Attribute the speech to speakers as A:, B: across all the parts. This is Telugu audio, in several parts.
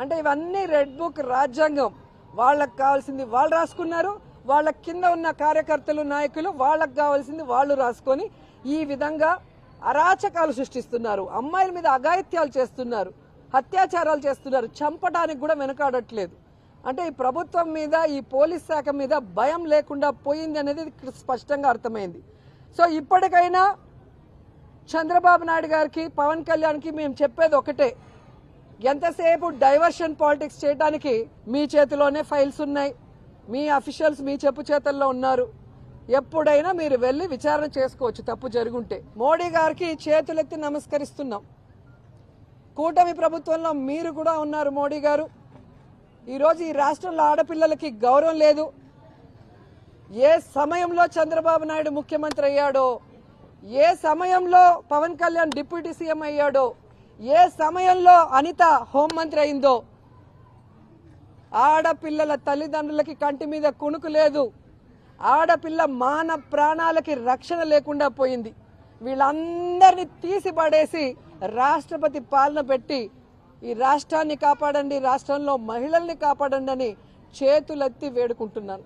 A: అంటే ఇవన్నీ రెడ్ బుక్ రాజ్యాంగం. వాళ్ళకి కావాల్సింది వాళ్ళు రాసుకున్నారు వాళ్ళ కింద ఉన్న కార్యకర్తలు నాయకులు వాళ్ళకి కావాల్సింది వాళ్ళు రాసుకొని ఈ విధంగా అరాచకాలు సృష్టిస్తున్నారు. అమ్మాయిల మీద అఘాయిత్యాలు చేస్తున్నారు అత్యాచారాలు చేస్తున్నారు. చంపడానికి కూడా వెనకాడట్లేదు. అంటే ఈ ప్రభుత్వం మీద ఈ పోలీస్ శాఖ మీద భయం లేకుండా పోయింది అనేది స్పష్టంగా అర్థమైంది. సో ఇప్పటికైనా చంద్రబాబు నాయుడు గారికి పవన్ కళ్యాణ్కి మేము చెప్పేది ఒకటే. ఎంతసేపు డైవర్షన్ పాలిటిక్స్ చేయడానికి మీ చేతిలోనే ఫైల్స్ ఉన్నాయి. మీ అఫీషియల్స్ మీ చెప్పు చేతల్లో ఉన్నారు. ఎప్పుడైనా మీరు వెళ్ళి విచారణ చేసుకోవచ్చు తప్పు జరుగుంటే. మోడీ గారికి చేతులెత్తి నమస్కరిస్తున్నాం. కూటమి ప్రభుత్వంలో మీరు కూడా ఉన్నారు మోడీ గారు. ఈరోజు ఈ రాష్ట్రంలో ఆడపిల్లలకి గౌరవం లేదు. ఏ సమయంలో చంద్రబాబు నాయుడు ముఖ్యమంత్రి అయ్యాడో ఏ సమయంలో పవన్ కళ్యాణ్ డిప్యూటీ సీఎం అయ్యాడో ఏ సమయంలో అనిత హోంమంత్రి అయిందో? ఆడపిల్లల తల్లిదండ్రులకి కంటి మీద కుణుకు లేదు. ఆడపిల్ల మాన ప్రాణాలకి రక్షణ లేకుండా పోయింది. వీళ్ళందరినీ తీసిపడేసి రాష్ట్రపతి పాలన పెట్టి ఈ రాష్ట్రాన్ని కాపాడండి రాష్ట్రంలో మహిళల్ని కాపాడండి అని చేతులెత్తి వేడుకుంటున్నాను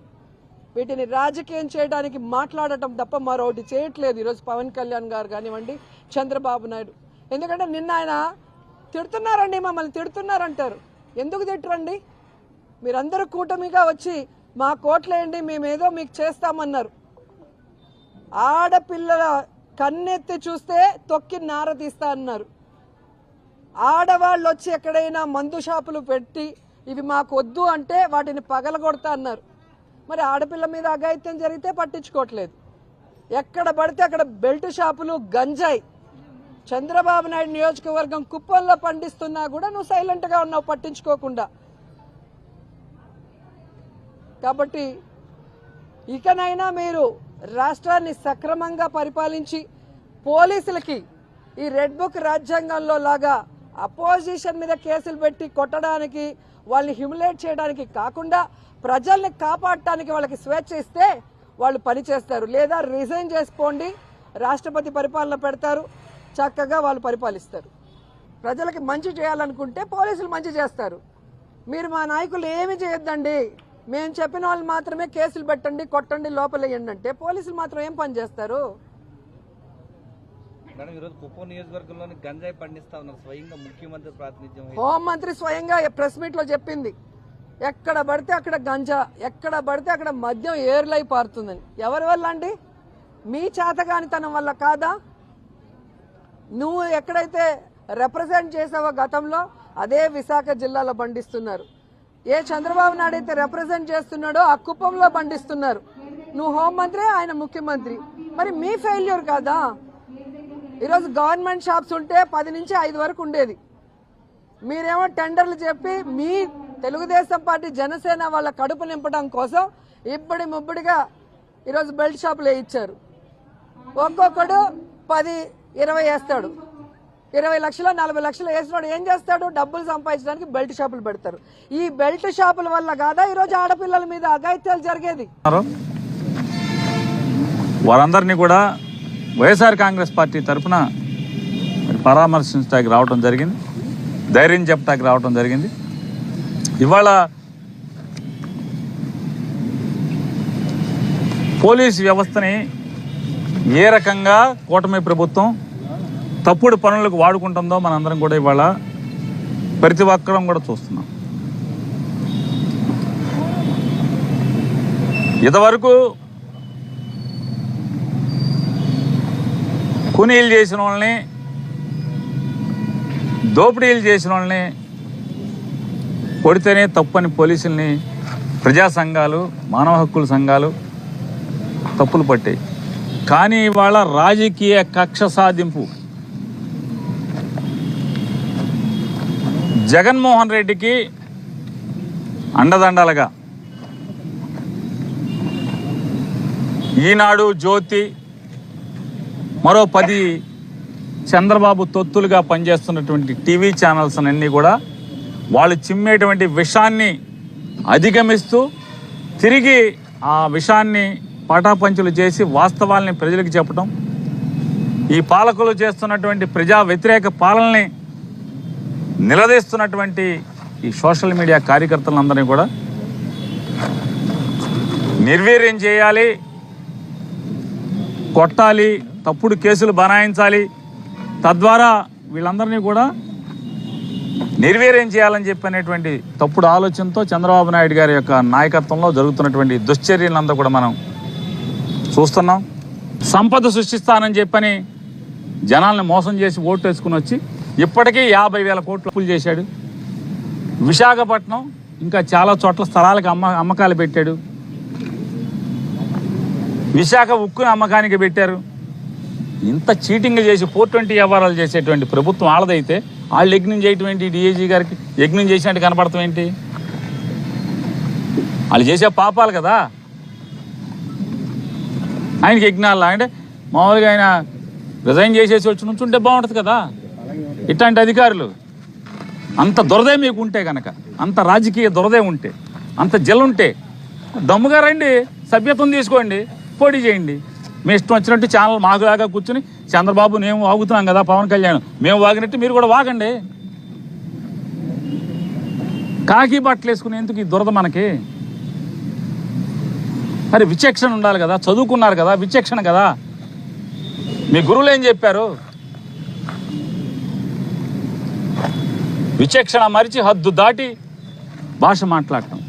A: వీటిని రాజకీయం చేయడానికి మాట్లాడటం తప్ప మరొకటి చేయట్లేదు ఈరోజు పవన్ కళ్యాణ్ గారు కానివ్వండి చంద్రబాబు నాయుడు. ఎందుకంటే నిన్న ఆయన తిడుతున్నారండి మమ్మల్ని తిడుతున్నారంటారు. ఎందుకు తిట్టరండి? మీరందరూ కూటమిగా వచ్చి మా కోట్లేయండి మేమేదో మీకు చేస్తామన్నారు. ఆడపిల్లల కన్నెత్తి చూస్తే తొక్కి నార తీస్తా అన్నారు. ఆడవాళ్ళు వచ్చి ఎక్కడైనా మందు షాపులు పెట్టి ఇవి మాకు వద్దు అంటే వాటిని పగలగొడతా అన్నారు. మరి ఆడపిల్ల మీద అఘాయిత్యం జరిగితే పట్టించుకోవట్లేదు. ఎక్కడ పడితే అక్కడ బెల్ట్ షాపులు గంజాయి. చంద్రబాబు నాయుడు నియోజకవర్గం కుప్పంలో పండిస్తున్నా కూడా నువ్వు సైలెంట్గా ఉన్నావు పట్టించుకోకుండా. కాబట్టి ఇకనైనా మీరు రాష్ట్రాన్ని సక్రమంగా పరిపాలించి పోలీసులకి ఈ రెడ్ బుక్ రాజ్యాంగంలో లాగా అపోజిషన్ మీద కేసులు పెట్టి కొట్టడానికి వాళ్ళని హ్యూమిలేట్ చేయడానికి కాకుండా ప్రజల్ని కాపాడటానికి వాళ్ళకి స్వేచ్ఛ ఇస్తే వాళ్ళు పని చేస్తారు. లేదా రిజైన్ చేసుకోండి రాష్ట్రపతి పరిపాలన పెడతారు. చక్కగా వాళ్ళు పరిపాలిస్తారు. ప్రజలకి మంచి చేయాలనుకుంటే పోలీసులు మంచి చేస్తారు. మీరు మా నాయకులు ఏమి చేయొద్దండి? మేము చెప్పిన వాళ్ళు మాత్రమే కేసులు పెట్టండి కొట్టండి లోపలేయండి అంటే పోలీసులు మాత్రం ఏం పని చేస్తారు. హోంమంత్రి స్వయంగా ప్రెస్ మీట్లో చెప్పింది. ఎక్కడ పడితే అక్కడ గంజా ఎక్కడ పడితే అక్కడ మద్యం ఏర్లై పారుతుందని. ఎవరి వల్ల అండి? మీ చేతగానితనం వల్ల కాదా? నువ్వు ఎక్కడైతే రిప్రజెంట్ చేసావో గతంలో అదే విశాఖ జిల్లాలో పండిస్తున్నారు. ఏ చంద్రబాబు నాయుడు అయితే రిప్రజెంట్ చేస్తున్నాడో ఆ కుప్పంలో పండిస్తున్నారు. నువ్వు హోంమంత్రి ఆయన ముఖ్యమంత్రి. మరి మీ ఫెయిల్యూర్ కాదా? ఈరోజు గవర్నమెంట్ షాప్స్ ఉంటే పది నుంచి ఐదు వరకు ఉండేది. మీరేమో టెండర్లు చెప్పి మీ తెలుగుదేశం పార్టీ జనసేన వాళ్ళ కడుపు నింపడం కోసం ఇప్పుడి ముబ్బడిగా ఈరోజు బెల్ట్ షాపులు వేయించారు ఒక్కొక్కడు పది ఇరవై వేస్తాడు. ఇరవై లక్షలు నలభై లక్షలు వేసినాడు ఏం చేస్తాడు? డబ్బులు సంపాదించడానికి బెల్ట్ షాపులు పెడతారు. ఈ బెల్ట్ షాపుల వల్ల కాదా ఈరోజు ఆడపిల్లల మీద అఘాయిత్యాలు జరిగేది?
B: వారందరినీ కూడా వైఎస్ఆర్ కాంగ్రెస్ పార్టీ తరఫున పరామర్శించడానికి రావడం జరిగింది. ధైర్యం చెప్పడానికి రావడం జరిగింది. ఇవాళ పోలీస్ వ్యవస్థని ఏ రకంగా కూటమి ప్రభుత్వం తప్పుడు పనులకు వాడుకుంటుందో మనందరం కూడా ఇవాళ ప్రతి ఒక్కరం కూడా చూస్తున్నాం. ఇంతవరకు కూనీలు చేసిన వాళ్ళని దోపిడీలు చేసిన వాళ్ళని కొడితేనే తప్పని పోలీసుల్ని ప్రజా సంఘాలు మానవ హక్కుల సంఘాలు తప్పులు పట్టాయి. కానీ ఇవాళ రాజకీయ కక్ష సాధింపు జగన్మోహన్ రెడ్డికి అండదండలుగా. ఈనాడు జ్యోతి మరో పది చంద్రబాబు తొత్తులుగా పనిచేస్తున్నటువంటి టీవీ ఛానల్స్ అన్నీ కూడా వాళ్ళు చిమ్మేటువంటి విషాన్ని అధిగమిస్తూ తిరిగి ఆ విషాన్ని పటాపంచులు చేసి వాస్తవాల్ని ప్రజలకు చెప్పడం ఈ పాలకులు చేస్తున్నటువంటి ప్రజా వ్యతిరేక పాలనని నిలదీస్తున్నటువంటి ఈ సోషల్ మీడియా కార్యకర్తలందరినీ కూడా నిర్వీర్యం చేయాలి కొట్టాలి తప్పుడు కేసులు బనాయించాలి. తద్వారా వీళ్ళందరినీ కూడా నిర్వీర్యం చేయాలని చెప్పనేటువంటి తప్పుడు ఆలోచనతో చంద్రబాబు నాయుడు గారి యొక్క నాయకత్వంలో జరుగుతున్నటువంటి దుశ్చర్యలంతా కూడా మనం చూస్తున్నాం. సంపద సృష్టిస్తానని చెప్పని జనాల్ని మోసం చేసి ఓటు వేసుకుని వచ్చి ఇప్పటికీ యాభై వేల కోట్లు అప్పులు చేశాడు. విశాఖపట్నం ఇంకా చాలా చోట్ల స్థలాలకు అమ్మ అమ్మకాలు పెట్టాడు. విశాఖ ఉక్కుని అమ్మకానికి పెట్టారు. ఇంత చీటింగ్ చేసి ఫోర్ ట్వంటీ వ్యవహారాలు చేసేటువంటి ప్రభుత్వం వాళ్ళదైతే వాళ్ళు యజ్ఞం చేయటం ఏంటి? డిఏజీ గారికి యజ్ఞం చేసినట్టు కనపడతాం ఏంటి? వాళ్ళు చేసే పాపాలు కదా. ఆయనకి యజ్ఞాలు అంటే మామూలుగా ఆయన రిజైన్ చేసేసి వచ్చి నుంచుంటే బాగుంటుంది కదా. ఇట్లాంటి అధికారులు అంత దురదే మీకు ఉంటే కనుక అంత రాజకీయ దురదే ఉంటే అంత జల్లుంటే ఉంటే దమ్ముగా రండి సభ్యత్వం తీసుకోండి పోటీ చేయండి. మీ ఇష్టం వచ్చినట్టు ఛానల్ మాకులాగా కూర్చుని చంద్రబాబు మేము వాగుతున్నాం కదా పవన్ కళ్యాణ్ మేము వాగినట్టు మీరు కూడా వాగండి. కాకి బట్టలు వేసుకునే ఎందుకు ఈ దురద మనకి. మరి విచక్షణ ఉండాలి కదా చదువుకున్నారు కదా విచక్షణ కదా. మీ గురువులు ఏం చెప్పారు? విచక్షణ మరిచి హద్దు దాటి భాష మాట్లాడటం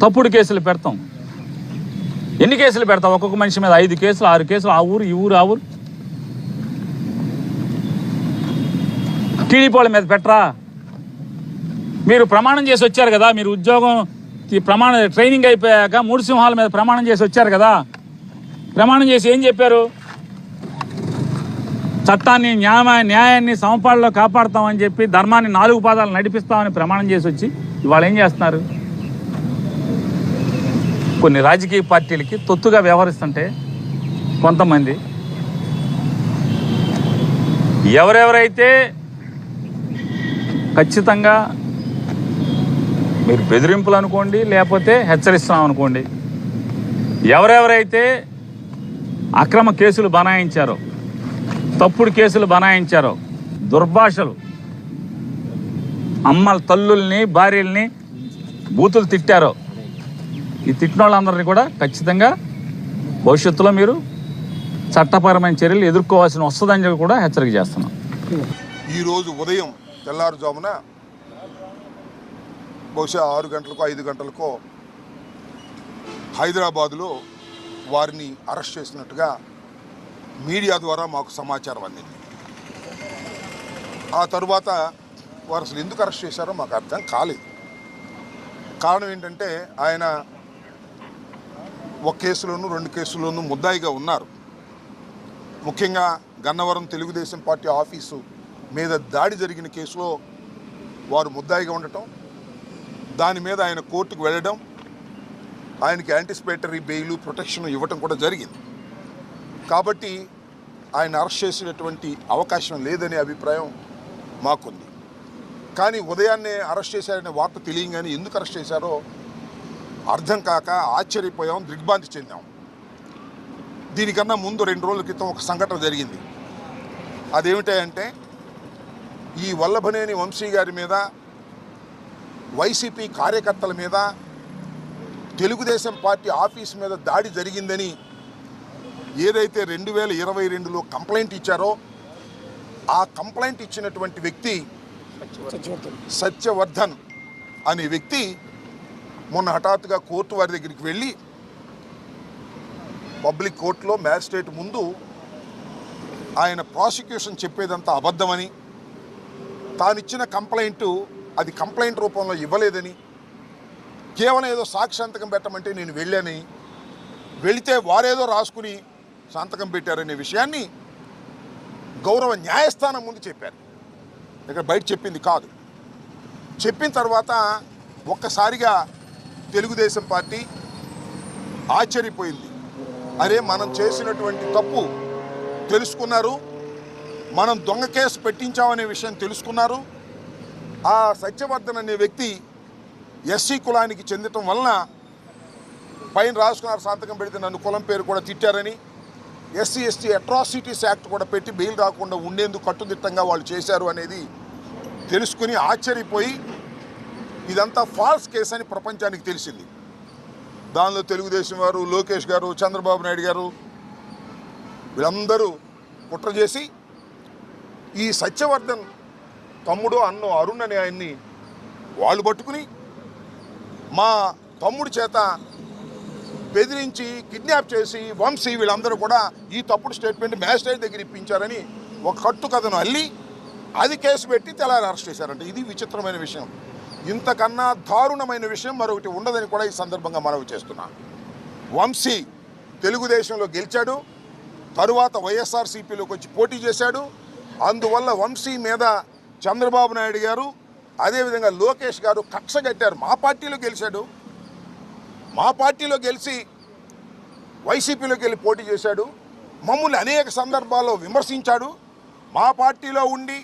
B: తప్పుడు కేసులు పెడతాం. ఎన్ని కేసులు పెడతాం? ఒక్కొక్క మనిషి మీద ఐదు కేసులు ఆరు కేసులు ఆ ఊరు ఈ ఊరు ఆ ఊరు. టీడీపీ వాళ్ళ మీద పెట్టరా? మీరు ప్రమాణం చేసి వచ్చారు కదా మీరు ఉద్యోగం ఈ ప్రమాణ ట్రైనింగ్ అయిపోయాక మూడు సింహాల మీద ప్రమాణం చేసి వచ్చారు కదా. ప్రమాణం చేసి ఏం చెప్పారు? చట్టాన్ని న్యాయ న్యాయాన్ని సమపాళ్ళలో కాపాడతామని చెప్పి ధర్మాన్ని నాలుగు పాదాలు నడిపిస్తామని ప్రమాణం చేసి వచ్చి ఇవాళ ఏం చేస్తున్నారు? కొన్ని రాజకీయ పార్టీలకి తొత్తుగా వ్యవహరిస్తుంటే కొంతమంది ఎవరెవరైతే ఖచ్చితంగా మీరు బెదిరింపులు అనుకోండి లేకపోతే హెచ్చరిస్తున్నాం అనుకోండి ఎవరెవరైతే అక్రమ కేసులు బనాయించారో తప్పుడు కేసులు బనాయించారు. దుర్భాషలు. అమ్మల తల్లుల్ని భార్యల్ని బూతులు తిట్టారు. ఈ తిట్టిన వాళ్ళందరినీ కూడా ఖచ్చితంగా భవిష్యత్తులో మీరు చట్టపరమైన చర్యలు ఎదుర్కోవాల్సిన వస్తుందని కూడా హెచ్చరిక చేస్తున్నాం.
C: ఈరోజు ఉదయం తెల్లారుజామున బహుశా ఆరు గంటలకు ఐదు గంటలకో హైదరాబాదులో వారిని అరెస్ట్ చేసినట్టుగా మీడియా ద్వారా మాకు సమాచారం అందింది. ఆ తరువాత వారు అసలు ఎందుకు అరెస్ట్ చేశారో మాకు అర్థం కాలేదు. కారణం ఏంటంటే ఆయన ఒక కేసులోనూ రెండు కేసుల్లోనూ ముద్దాయిగా ఉన్నారు. ముఖ్యంగా గన్నవరం తెలుగుదేశం పార్టీ ఆఫీసు మీద దాడి జరిగిన కేసులో వారు ముద్దాయిగా ఉండటం దాని మీద ఆయన కోర్టుకు వెళ్ళడం ఆయనకి యాంటిసిపేటరీ బెయిలు ప్రొటెక్షన్ ఇవ్వటం కూడా జరిగింది. కాబట్టి ఆయన అరెస్ట్ చేసేటటువంటి అవకాశం లేదనే అభిప్రాయం మాకుంది. కానీ ఉదయాన్నే అరెస్ట్ చేశారనే వార్త తెలియగానే ఎందుకు అరెస్ట్ చేశారో అర్థం కాక ఆశ్చర్యపోయాం దిగ్భ్రాంతి చెందాం. దీనికన్నా ముందు రెండు రోజుల క్రితం ఒక సంఘటన జరిగింది. అదేమిటంటే ఈ వల్లభనేని వంశీ గారి మీద వైసీపీ కార్యకర్తల మీద తెలుగుదేశం పార్టీ ఆఫీస్ మీద దాడి జరిగిందని ఏదైతే రెండు వేల ఇరవై రెండులో కంప్లైంట్ ఇచ్చారో ఆ కంప్లైంట్ ఇచ్చినటువంటి వ్యక్తి సత్యవర్ధన్ అనే వ్యక్తి మొన్న హఠాత్తుగా కోర్టు వారి దగ్గరికి వెళ్ళి పబ్లిక్ కోర్టులో మ్యాజిస్ట్రేట్ ముందు ఆయన ప్రాసిక్యూషన్ చెప్పేదంతా అబద్ధమని తానిచ్చిన కంప్లైంట్ అది కంప్లైంట్ రూపంలో ఇవ్వలేదని కేవలం ఏదో సాక్షి సంతకం పెట్టమంటే నేను వెళ్ళాని వెళితే వారేదో రాసుకుని సంతకం పెట్టారనే విషయాన్ని గౌరవ న్యాయస్థానం ముందు చెప్పారు. ఇక్కడ బయట చెప్పింది కాదు. చెప్పిన తర్వాత ఒక్కసారిగా తెలుగుదేశం పార్టీ ఆశ్చర్యపోయింది. అరే మనం చేసినటువంటి తప్పు తెలుసుకున్నారు. మనం దొంగ కేసు పెట్టించామనే విషయం తెలుసుకున్నారు. ఆ సత్యవర్ధన్ అనే వ్యక్తి ఎస్సీ కులానికి చెందటం వలన పైన రాసుకున్నారు సంతకం పెడితే నన్ను కులం పేరు కూడా తిట్టారని ఎస్సీ ఎస్టీ అట్రాసిటీస్ యాక్ట్ కూడా పెట్టి బెయిల్ రాకుండా ఉండేందుకు కట్టుదిట్టంగా వాళ్ళు చేశారు అనేది తెలుసుకుని ఆశ్చర్యపోయి ఇదంతా ఫాల్స్ కేసు అని ప్రపంచానికి తెలిసింది. దానిలో తెలుగుదేశం వారు లోకేష్ గారు చంద్రబాబు నాయుడు గారు వీళ్ళందరూ కుట్ర చేసి ఈ సత్యవర్ధన్ తమ్ముడు అన్నో అరుణ్ అనే ఆయన్ని వాళ్ళు పట్టుకుని మా తమ్ముడి చేత బెదిరించి కిడ్నాప్ చేసి వంశీ వీళ్ళందరూ కూడా ఈ తప్పుడు స్టేట్మెంట్ మ్యాజిస్ట్రేట్ దగ్గర ఇప్పించారని ఒక కట్టు కథను అల్లి అది కేసు పెట్టి తెల్లారి అరెస్ట్ చేశారంట. ఇది విచిత్రమైన విషయం. ఇంతకన్నా దారుణమైన విషయం మరొకటి ఉండదని కూడా ఈ సందర్భంగా మనవి చేస్తున్నా. వంశీ తెలుగుదేశంలో గెలిచాడు తరువాత వైఎస్ఆర్సీపీలోకి వచ్చి పోటీ చేశాడు. అందువల్ల వంశీ మీద చంద్రబాబు నాయుడు గారు అదేవిధంగా లోకేష్ గారు కక్ష కట్టారు. మా పార్టీలో గెలిచాడు. మా పార్టీలో గెలిచి వైసీపీలోకి వెళ్ళి పోటీ చేశాడు. మమ్మల్ని అనేక సందర్భాల్లో విమర్శించాడు. మా పార్టీలో ఉండి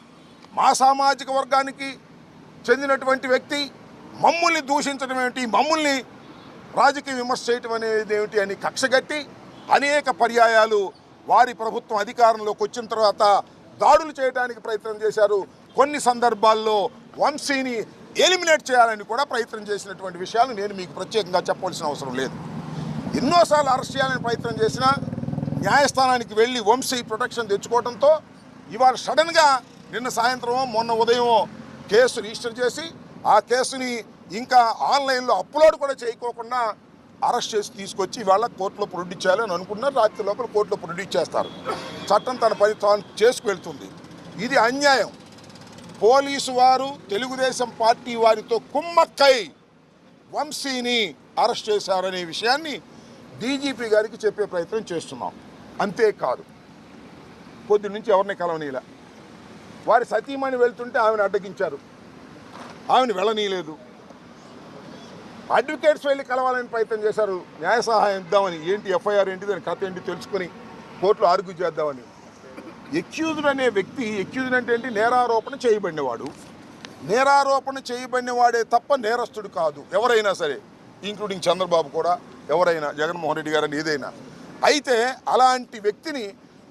C: మా సామాజిక వర్గానికి చెందినటువంటి వ్యక్తి మమ్మల్ని దూషించడం ఏమిటి మమ్మల్ని రాజకీయ విమర్శ చేయటం అనేది ఏమిటి అని కక్షగట్టి అనేక పర్యాయాలు వారి ప్రభుత్వం అధికారంలోకి వచ్చిన తర్వాత దాడులు చేయడానికి ప్రయత్నం చేశారు. కొన్ని సందర్భాల్లో వంశీని ఎలిమినేట్ చేయాలని కూడా ప్రయత్నం చేసినటువంటి విషయాలు నేను మీకు ప్రత్యేకంగా చెప్పవలసిన అవసరం లేదు. ఎన్నోసార్లు అరెస్ట్ చేయాలని ప్రయత్నం చేసినా న్యాయస్థానానికి వెళ్ళి వంశీ ప్రొటెక్షన్ తెచ్చుకోవడంతో ఇవాళ సడన్గా నిన్న సాయంత్రం మొన్న ఉదయం కేసు రిజిస్టర్ చేసి ఆ కేసుని ఇంకా ఆన్లైన్లో అప్లోడ్ కూడా చేయకోకుండా అరెస్ట్ చేసి తీసుకొచ్చి ఇవాళ కోర్టులో ప్రొడ్యూస్ చేయాలని అనుకున్నారు రాత్రి లోపల కోర్టులో ప్రొడ్యూస్ చేస్తారు చట్టం తన పని తాను చేసుకువెళ్తుంది ఇది అన్యాయం. పోలీసు వారు తెలుగుదేశం పార్టీ వారితో కుమ్మక్కై వంశీని అరెస్ట్ చేశారనే విషయాన్ని డీజీపీ గారికి చెప్పే ప్రయత్నం చేస్తున్నాం. అంతేకాదు పొద్దు నుంచి ఎవరిని కలవనీలా వారి సతీమణి వెళ్తుంటే ఆమెను అడ్డగించారు. ఆమెను వెళ్ళనీయలేదు. అడ్వకేట్స్ వెళ్ళి కలవాలని ప్రయత్నం చేశారు. న్యాయ సహాయం ఇద్దామని ఏంటి ఎఫ్ఐఆర్ ఏంటి దాని కథ ఏంటి తెలుసుకొని కోర్టులో ఆర్గ్యూ చేద్దామని. ఎక్యూజ్డ్ అనే వ్యక్తి ఎక్యూజ్డ్ అంటే ఏంటి? నేరారోపణ చేయబడినవాడు. నేరారోపణ చేయబడినవాడే తప్ప నేరస్తుడు కాదు ఎవరైనా సరే ఇంక్లూడింగ్ చంద్రబాబు కూడా ఎవరైనా జగన్మోహన్ రెడ్డి గారని ఏదైనా. అయితే అలాంటి వ్యక్తిని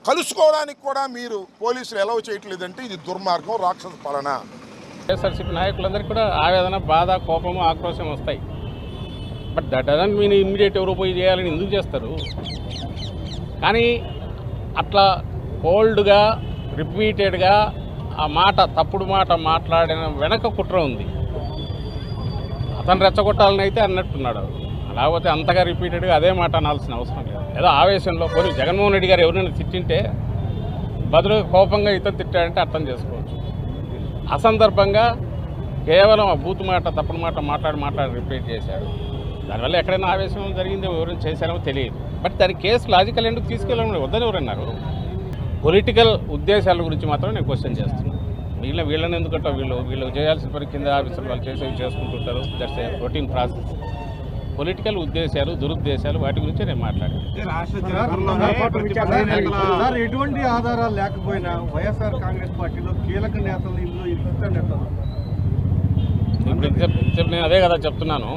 C: కలుసుకోవడానికి కూడా మీరు పోలీసులు ఎలవ్ చేయట్లేదంటే ఇది దుర్మార్గం రాక్షస పాలన.
D: వైఎస్ఆర్సీపీ నాయకులందరికీ కూడా ఆవేదన బాధ కోపము ఆక్రోశం వస్తాయి. But that doesn't mean immediate ఎవరు పోయి చేయాలని ఎందుకు చేస్తారు? కానీ అట్లా కోల్డ్గా రిపీటెడ్గా ఆ మాట తప్పుడు మాట మాట్లాడిన వెనక కుట్ర ఉంది. అతను రెచ్చగొట్టాలని అయితే అన్నట్టున్నాడు. లేకపోతే అంతగా రిపీటెడ్గా అదే మాట అనాల్సిన అవసరం లేదు. ఏదో ఆవేశంలో పోనీ జగన్మోహన్ రెడ్డి గారు ఎవరైనా తిట్టింటే బదులు కోపంగా ఇతను తిట్టాడంటే అర్థం చేసుకోవచ్చు. అసందర్భంగా కేవలం ఆ బూతు మాట తప్పుడు మాట మాట్లాడి మాట్లాడి రిపీట్ చేశాడు. దానివల్ల ఎక్కడైనా ఆవేశం జరిగిందో ఎవరైనా చేశారో తెలియదు. బట్ దాని కేసు లాజికల్ ఎందుకు తీసుకెళ్ళడం వద్దని ఎవరన్నారు పొలిటికల్ ఉద్దేశాల గురించి మాత్రం నేను క్వశ్చన్ చేస్తున్నాను. వీళ్ళ వీళ్ళని ఎందుకంటే వీళ్ళు వీళ్ళు చేయాల్సిన పని కింద ఆఫీసులు వాళ్ళు చేసేవి చేసుకుంటుంటారు. That's a routine process political ఉద్దేశాలు దురుద్దేశాలు వాటి గురించి నేను మాట్లాడాను.
E: ఎటువంటి ఆధారాలు లేకపోయినా వైఎస్ఆర్ కాంగ్రెస్ పార్టీలో కీలక నేతలు ఇందులో ఇరుకుతాడు ఎట్లా
D: ఇప్పుడు ఇంతసేపు ఇంతసేపు నేను అదే కదా చెప్తున్నాను.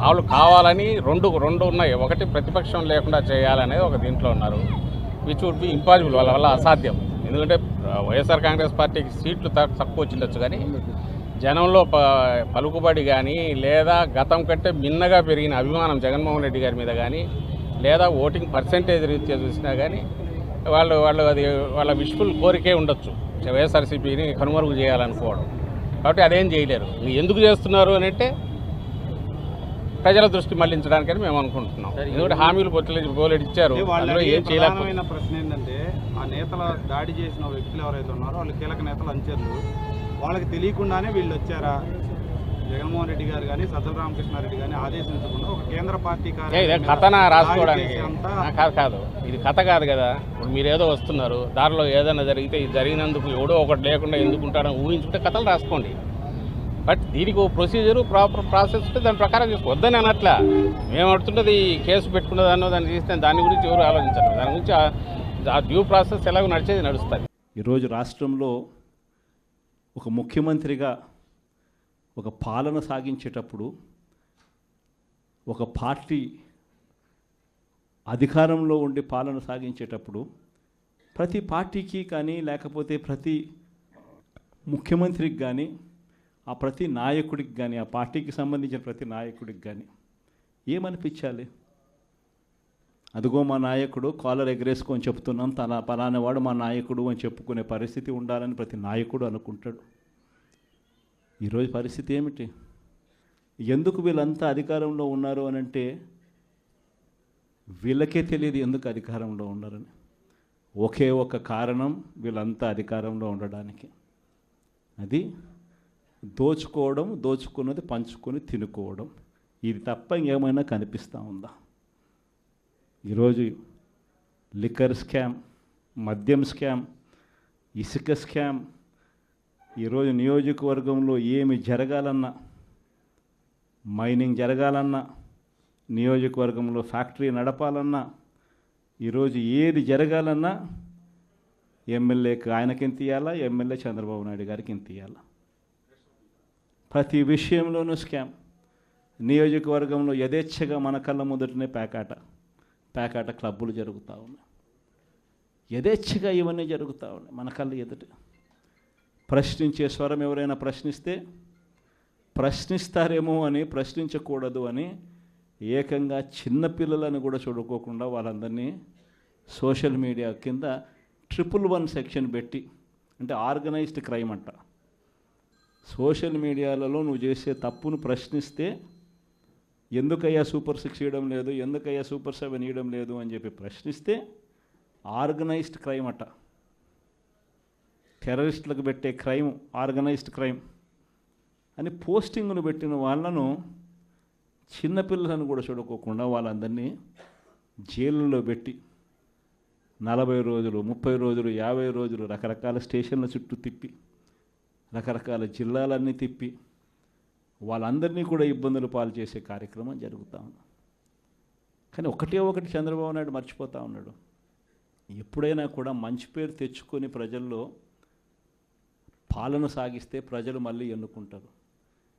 D: వాళ్ళు కావాలని రెండు రెండు ఉన్నాయి. ఒకటి ప్రతిపక్షం లేకుండా చేయాలనేది ఒక దీంట్లో ఉన్నారు. విచ్ వుడ్ బి ఇంపాసిబుల్ వాళ్ళ వల్ల అసాధ్యం. ఎందుకంటే వైఎస్ఆర్ కాంగ్రెస్ పార్టీకి సీట్లు తక్కువ వచ్చిండొచ్చు కానీ జనంలో ప పలుకుబడి కానీ లేదా గతం కంటే మిన్నగా పెరిగిన అభిమానం జగన్మోహన్ రెడ్డి గారి మీద కానీ లేదా ఓటింగ్ పర్సంటేజ్ రీత్యా చూసినా కానీ వాళ్ళు వాళ్ళు అది వాళ్ళ విష్ఫుల్ కోరికే ఉండొచ్చు. వైఎస్ఆర్సీపీని కనుమరుగు చేయాలనుకోవడం. కాబట్టి అదేం చేయలేరు. ఎందుకు చేస్తున్నారు అని అంటే ప్రజల దృష్టి మళ్ళించడానికని మేము అనుకుంటున్నాం. ఎందుకంటే హామీలు పొత్తులు బోలెడు ఇచ్చారు. ఏం చేయలేకపోతే
F: ప్రధానమైన ప్రశ్న ఏంటంటే ఆ నేతల దాడి చేసిన వ్యక్తులు ఎవరైతే ఉన్నారో వాళ్ళు కీలక నేతలు అంచర్లు. వాళ్ళకి తెలియకుండానే వీళ్ళు వచ్చారా? జగన్మోహన్ రెడ్డి గారు కానీ సజ్జల రామకృష్ణారెడ్డి కానీ ఆదేశించకుండా ఒక కేంద్ర పార్టీ
D: కథనా రాసుకోవడానికి? కాదు కాదు. ఇది కథ కాదు కదా. ఇప్పుడు మీరు ఏదో వస్తున్నారు దారిలో ఏదైనా జరిగితే ఇది జరిగినందుకు ఎవడో ఒకటి లేకుండా ఎందుకుంటారని ఊహించుకుంటే కథలు రాసుకోండి. బట్ దీనికి ఒక ప్రొసీజర్ ప్రాపర్ ప్రాసెస్ ఉంటే దాని ప్రకారం చేసుకోవద్దని అనట్లా. మేము అడుగుతున్నది కేసు పెట్టుకున్న దాన్ని తీస్తే దాని గురించి ఎవరు ఆలోచించాలి దాని గురించి ఆ డ్యూ ప్రాసెస్ ఎలాగో నడిచేది నడుస్తుంది.
G: ఈరోజు రాష్ట్రంలో ఒక ముఖ్యమంత్రిగా ఒక పాలన సాగించేటప్పుడు ఒక పార్టీ అధికారంలో ఉండి పాలన సాగించేటప్పుడు ప్రతి పార్టీకి కానీ లేకపోతే ప్రతి ముఖ్యమంత్రికి కానీ ఆ ప్రతి నాయకుడికి కానీ ఆ పార్టీకి సంబంధించిన ప్రతి నాయకుడికి కానీ ఏమనిపించాలి? అదిగో మా నాయకుడు కాలర్ ఎగరేసుకొని చెప్తున్నాం తన పలానవాడు మా నాయకుడు అని చెప్పుకునే పరిస్థితి ఉండాలని ప్రతి నాయకుడు అనుకుంటాడు. ఈరోజు పరిస్థితి ఏమిటి? ఎందుకు వీళ్ళంతా అధికారంలో ఉన్నారు అని అంటే వీళ్ళకే తెలియదు ఎందుకు అధికారంలో ఉన్నారని. ఒకే ఒక కారణం వీళ్ళంతా అధికారంలో ఉండడానికి. అది దోచుకోవడం దోచుకున్నది పంచుకొని తినుకోవడం. ఇది తప్ప ఇంకేమైనా కనిపిస్తూ ఉందా? ఈరోజు లిక్కర్ స్కామ్ మద్యం స్కామ్ ఇసుక స్కామ్ ఈరోజు నియోజకవర్గంలో ఏమి జరగాలన్నా మైనింగ్ జరగాలన్నా నియోజకవర్గంలో ఫ్యాక్టరీ నడపాలన్నా ఈరోజు ఏది జరగాలన్నా ఎమ్మెల్యేకి ఆయనకి ఎంత ఇవ్వాలా ఎమ్మెల్యే చంద్రబాబు నాయుడు గారికి ఎంత ఇవ్వాలా ప్రతి విషయంలోనూ స్కామ్. నియోజకవర్గంలో యథేచ్ఛగా మన కళ్ళ ముందటనే పేకాట పేకాట క్లబ్బులు జరుగుతూ ఉన్నాయి. యథేచ్ఛగా ఇవన్నీ జరుగుతూ ఉన్నాయి మన కళ్ళ ఎదుట. ప్రశ్నించే స్వరం ఎవరైనా ప్రశ్నిస్తే ప్రశ్నిస్తారేమో అని ప్రశ్నించకూడదు అని ఏకంగా చిన్నపిల్లలను కూడా చూడుకోకుండా వాళ్ళందరినీ సోషల్ మీడియా కింద ట్రిపుల్ వన్ సెక్షన్ పెట్టి అంటే ఆర్గనైజ్డ్ క్రైమ్ అంట. సోషల్ మీడియాలలో నువ్వు చేసే తప్పును ప్రశ్నిస్తే ఎందుకయ్యా సూపర్ సిక్స్ ఇవ్వడం లేదు? ఎందుకయ్యా సూపర్ సెవెన్ ఇవ్వడం లేదు? అని చెప్పి ప్రశ్నిస్తే ఆర్గనైజ్డ్ క్రైమ్ అట. టెర్రరిస్టులకు పెట్టే క్రైమ్ ఆర్గనైజ్డ్ క్రైమ్ అని పోస్టింగ్ను పెట్టిన వాళ్ళను చిన్నపిల్లలను కూడా చూడుకోకుండా వాళ్ళందరినీ జైళ్ళలో పెట్టి నలభై రోజులు ముప్పై రోజులు యాభై రోజులు రకరకాల స్టేషన్ల చుట్టూ తిప్పి రకరకాల జిల్లాలన్నీ తిప్పి వాళ్ళందరినీ కూడా ఇబ్బందులు పాలు చేసే కార్యక్రమం జరుగుతూ ఉంది. కానీ ఒకటే ఒకటి చంద్రబాబు నాయుడు మర్చిపోతూ ఉన్నాడు. ఎప్పుడైనా కూడా మంచి పేరు తెచ్చుకొని ప్రజల్లో పాలన సాగిస్తే ప్రజలు మళ్ళీ ఎన్నుకుంటారు.